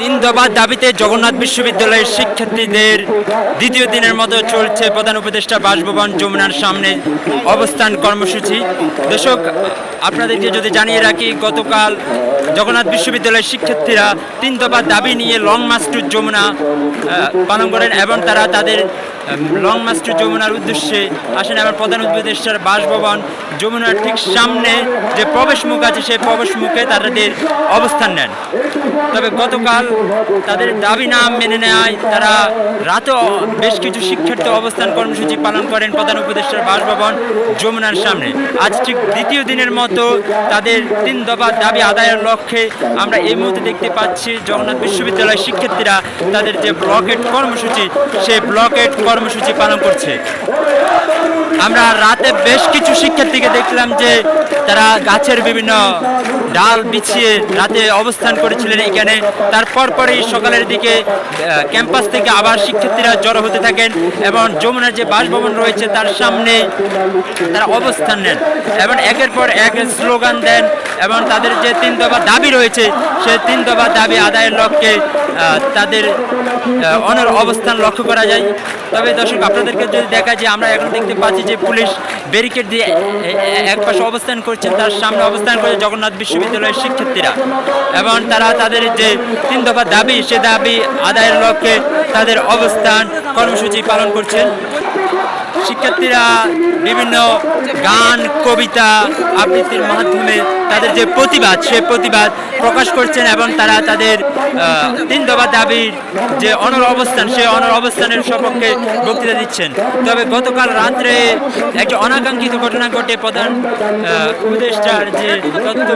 তিন দফার দাবিতে জগন্নাথ বিশ্ববিদ্যালয়ের শিক্ষার্থীদের দ্বিতীয় দিনের মতো চলছে প্রধান উপদেষ্টা বাসভবন যমুনার সামনে অবস্থান কর্মসূচি। দর্শক, আপনাদেরকে যদি জানিয়ে রাখি, গতকাল জগন্নাথ বিশ্ববিদ্যালয়ের শিক্ষার্থীরা তিন দফার দাবি নিয়ে লং টু যমুনা পালন করেন এবং তারা তাদের লং টু যমুনার উদ্দেশ্যে আসেন এবং প্রধান উপদেষ্টার বাসভবন। যমুনার ঠিক সামনে যে প্রবেশ মুখ আছে, সেই প্রবেশ মুখে তাদের অবস্থান নেন। তবে গতকাল তাদের দাবি না মেনে নেয়, তারা রাতেও বেশ কিছু শিক্ষার্থী অবস্থান কর্মসূচি পালন করেন প্রধান উপদেষ্টার বাসভবন যমুনার সামনে। আজ ঠিক দ্বিতীয় দিনের মতো তাদের তিন দফা দাবি আদায়ের লক্ষ্যে আমরা এই মুহূর্তে দেখতে পাচ্ছি, জগন্নাথ বিশ্ববিদ্যালয়ের শিক্ষার্থীরা তাদের যে ব্লকেট কর্মসূচি, সেই ব্লকেট কর্মসূচি পালন করছে। আমরা রাতে বেশ কিছু শিক্ষার্থীকে দেখলাম যে তারা গাছের বিভিন্ন ডাল বিছিয়ে রাতে অবস্থান করেছিলেন এখানে। তারপর পরেই সকালের দিকে ক্যাম্পাস থেকে আবার শিক্ষার্থীরা জড়ো হতে থাকেন এবং যমুনার যে বাসভবন রয়েছে তার সামনে তারা অবস্থান নেন এবং একের পর এক স্লোগান দেন এবং তাদের যে তিন দফা দাবি রয়েছে সেই তিন দফা দাবি আদায়ের লক্ষ্যে তাদের অনর অবস্থান লক্ষ্য করা যায়। তবে দর্শক, আপনাদেরকে যদি দেখা যায়, আমরা এখন দেখতে পাচ্ছি যে পুলিশ ব্যারিকেড দিয়ে এ- এ- এক পাশে অবস্থান করছেন তার সামনে অবস্থান করে জগন্নাথ বিশ্ববিদ্যালয়ের শিক্ষার্থীরা। এবং তারা তাদের যে তিন দফা দাবি, সে দাবি আদায়ের লক্ষ্যে তাদের অবস্থান কর্মসূচি পালন করছেন। শিক্ষার্থীরা বিভিন্ন গান, কবিতা আবৃত্তির মাধ্যমে তাদের যে প্রতিবাদ, সে প্রতিবাদ প্রকাশ করছেন এবং তারা তাদের তিন দফা দাবির যে অনর অবস্থান, সেই অনর অবস্থানের সপক্ষে বক্তৃতা দিচ্ছেন। তবে গতকাল রাত্রে একটি অনাকাঙ্ক্ষিত ঘটনা ঘটে প্রধান উপদেষ্টার যে তথ্য